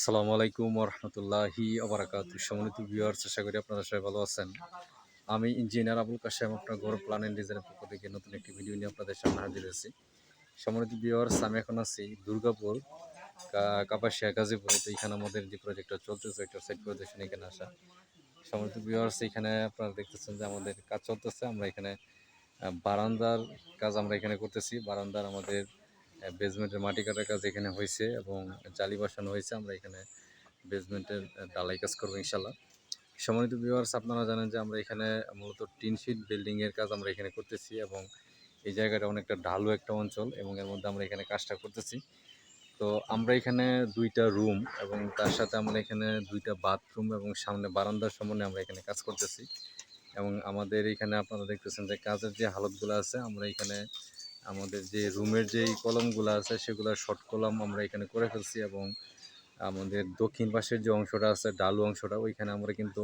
আসসালামু আলাইকুম রহমতুল্লাহি আবরাকাত সম্মানিত ভিউয়ার্স আশা করি আপনারা সবাই ভালো আছেন। আমি ইঞ্জিনিয়ার আবুল কাশেম, আপনার গৌরব প্ল্যান অ্যান্ড ডিজাইনের পক্ষ থেকে নতুন একটি ভিডিও নিয়ে আপনাদের সামনে হাজির হয়েছি। সম্মানিত ভিউয়ার্স আমি এখন আছি দুর্গাপুর কাপাসিয়া, গাজীপুর। তো এখানে আমাদের যে প্রজেক্টটা চলতেছে একটা সাইড প্রজেকশন এখানে আসা। সম্মানিত ভিউয়ার্স এখানে আপনারা দেখতেছেন যে আমাদের কাজ চলতেছে। আমরা এখানে বারান্দার কাজ আমরা এখানে করতেছি। বারান্দার আমাদের বেসমেন্টের মাটি কাটার কাজ এখানে হয়েছে এবং জালি বসানো হয়েছে। আমরা এখানে বেসমেন্টের ডালাই কাজ করব ইনশাল্লাহ সম্মানিত ভিউয়ার্স আপনারা জানেন যে আমরা এখানে মূলত টিন শিট বিল্ডিংয়ের কাজ আমরা এখানে করতেছি এবং এই জায়গাটা অনেকটা ঢালু একটা অঞ্চল এবং এর মধ্যে আমরা এখানে কাজটা করতেছি। তো আমরা এখানে দুইটা রুম এবং তার সাথে আমরা এখানে দুইটা বাথরুম এবং সামনে বারান্দার সামনে আমরা এখানে কাজ করতেছি। এবং আমাদের এখানে আপনারা দেখতেছেন যে কাজের যে হালতগুলো আছে, আমরা এখানে আমাদের যে রুমের যেই কলমগুলো আছে সেগুলো শর্ট কলম আমরা এখানে করে ফেলছি এবং আমাদের দক্ষিণ পাশের যে অংশটা আছে, ডালু অংশটা, ওইখানে আমরা কিন্তু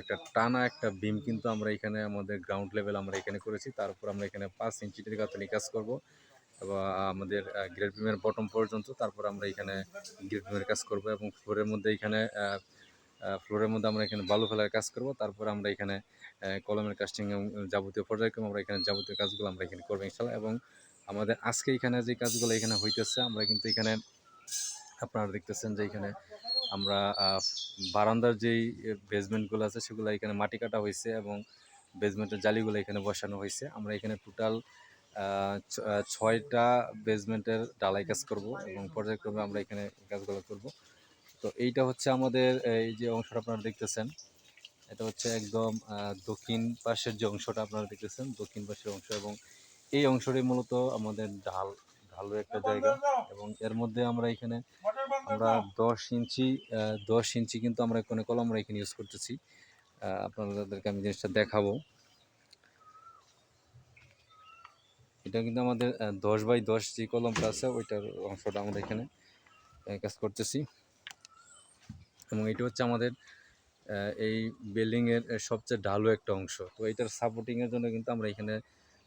একটা টানা একটা বিম কিন্তু আমরা এখানে আমাদের গ্রাউন্ড লেভেল আমরা এখানে করেছি। তারপর আমরা এখানে পাঁচ ইঞ্চিটের গাঁথনি কাজ করব। এবং আমাদের গ্রেড বিমের বটম পর্যন্ত, তারপর আমরা এখানে গ্রেড বিমের কাজ করব এবং ফ্লোরের মধ্যে এখানে ফ্লোরের মধ্যে আমরা এখানে বালু ফেলার কাজ করব। তারপর আমরা এখানে কলমের কাস্টিং এবং যাবতীয় পর্যায়ক্রমে আমরা এখানে যাবতীয় কাজগুলো আমরা এখানে করব ইনশাল্লাহ এবং আমাদের আজকে এখানে যে কাজগুলো এখানে হইতেছে, আমরা কিন্তু এখানে আপনারা দেখতেছেন যে এখানে আমরা বারান্দার যেই বেসমেন্টগুলো আছে, সেগুলো এখানে মাটি কাটা হয়েছে এবং বেসমেন্টের জালিগুলো এখানে বসানো হয়েছে আমরা এখানে টোটাল ছয়টা বেসমেন্টের ডালাই কাজ করব এবং পর্যায়ক্রমে আমরা এখানে কাজগুলো করব। তো এইটা হচ্ছে আমাদের এই যে অংশটা আপনারা দেখতেছেন এটা হচ্ছে একদম দক্ষিণ পাশের যে অংশটা আপনারা দেখতেছেন দক্ষিণ পাশের অংশ এবং এই অংশটি মূলত আমাদের ঢাল ঢালু একটা জায়গা এবং এর মধ্যে আমরা এখানে আমরা দশ ইঞ্চি দশ ইঞ্চি কিন্তু আমরা এখানে কলম আমরা এখানে ইউজ করতেছি। আপনাদেরকে আমি জিনিসটা দেখাবো। এটা কিন্তু আমাদের দশ বাই দশ যে কলমটা আছে ওইটার অংশটা আমরা এখানে কাজ করতেছি। এবং এটা হচ্ছে আমাদের এই বিল্ডিংয়ের সবচেয়ে ঢালু একটা অংশ। তো এইটার সাপোর্টিংয়ের জন্য কিন্তু আমরা এখানে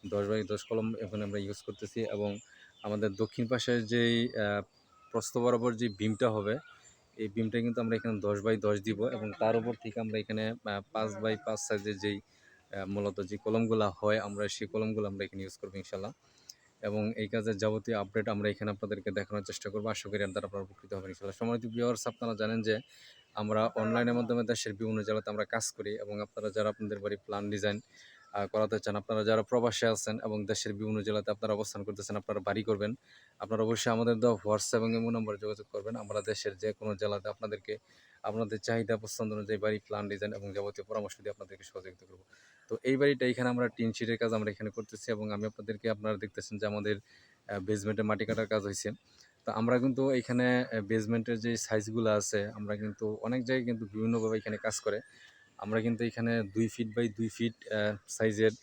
দশ বাই দশ কলম এখানে আমরা ইউজ করতেছি এবং আমাদের দক্ষিণ পাশের যেই প্রস্থ বরাবর যে বিমটা হবে, এই বিমটা কিন্তু আমরা এখানে দশ বাই দশ দিব এবং তার উপর থেকে আমরা এখানে পাঁচ বাই পাঁচ সাইজের যেই মূলত যে কলমগুলো হয়, আমরা সেই কলমগুলো আমরা এখানে ইউজ করব ইনশাল্লাহ এবং এই কাজের যাবতীয় আপডেট আমরা এখানে আপনাদেরকে দেখানোর চেষ্টা করব। আশা করি দ্বারা আপনারা উপকৃত হবেন ইনশাল্লাহ সম্মানিত ভিউয়ার্স আপনারা জানেন যে আমরা অনলাইনের মাধ্যমে দেশের বিভিন্ন জেলাতে আমরা কাজ করি এবং আপনারা যারা আপনাদের বাড়ি প্ল্যান ডিজাইন করাতে চান, আপনারা যারা প্রবাসে আছেন এবং দেশের বিভিন্ন জেলাতে আপনারা অবস্থান করতেছেন, আপনারা বাড়ি করবেন। আপনারা অবশ্যই আমাদের দেওয়া হোয়াটসঅ্যাপ এবং এমন নম্বরে যোগাযোগ করবেন। আমরা দেশের যে কোনো জেলাতে আপনাদেরকে আপনাদের চাহিদা পছন্দ অনুযায়ী বাড়ি প্ল্যান ডিজাইন এবং যাবতীয় পরামর্শ দিয়ে আপনাদেরকে সহযোগিতা করব। তো এই বাড়িটা এখানে আমরা টিন শিটের কাজ আমরা এখানে করতেছি এবং আমি আপনাদেরকে আপনারা দেখতেছেন যে আমাদের বেসমেন্টে মাটি কাটার কাজ হয়েছে তো আমরা কিন্তু এখানে বেসমেন্টের যে সাইজগুলো আছে, আমরা কিন্তু অনেক জায়গায় কিন্তু বিভিন্নভাবে এখানে কাজ করে। আমরা কিন্তু এখানে দুই ফিট বাই দুই ফিট সাইজের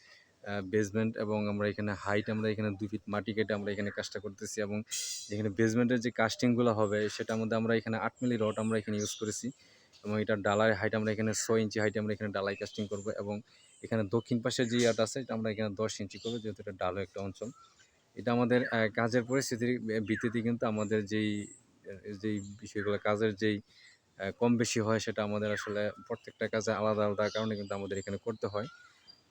বেসমেন্ট এবং আমরা এখানে হাইট আমরা এখানে দুই ফিট মাটি কেটে আমরা এখানে কাজটা করতেছি এবং যেখানে বেসমেন্টের যে কাস্টিংগুলো হবে, সেটার মধ্যে আমরা এখানে আট মিলি রড আমরা এখানে ইউজ করেছি এবং এটা ডালাই হাইট আমরা এখানে ছয় ইঞ্চি হাইটে আমরা এখানে ডালাই কাস্টিং করব এবং এখানে দক্ষিণ পাশে যে ইয়াটা আছে, এটা আমরা এখানে দশ ইঞ্চি করব, যেহেতু এটা ডালো একটা অঞ্চল। এটা আমাদের কাজের পরিস্থিতির ভিত্তিতে কিন্তু আমাদের যেই যেই বিষয়গুলো, কাজের যেই কম বেশি হয়, সেটা আমাদের আসলে প্রত্যেকটা কাজে আলাদা আলাদা কারণে কিন্তু আমাদের এখানে করতে হয়।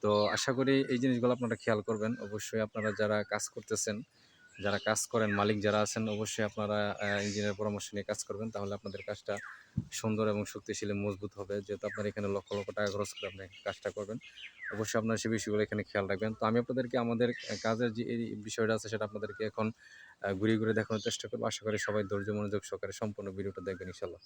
তো আশা করি এই জিনিসগুলো আপনারা খেয়াল করবেন। অবশ্যই আপনারা যারা কাজ করতেছেন, যারা কাজ করেন, মালিক যারা আছেন, অবশ্যই আপনারা ইঞ্জিনিয়ার পরামর্শ নিয়ে কাজ করবেন। তাহলে আপনাদের কাজটা সুন্দর এবং শক্তিশালী, মজবুত হবে। যেহেতু আপনার এখানে লক্ষ লক্ষ টাকা খরচ করে আপনি কাজটা করবেন। অবশ্যই আপনারা সেই বিষয়গুলো এখানে খেয়াল রাখবেন। তো আমি আপনাদেরকে আমাদের কাজের যে এই বিষয়টা আছে, সেটা আপনাদেরকে এখন ঘুরিয়ে ঘুরে দেখানোর চেষ্টা করব। আশা করি সবাই ধৈর্য মনোযোগ সহকারে সম্পূর্ণ ভিডিওটা দেখবেন ইনশাল্লাহ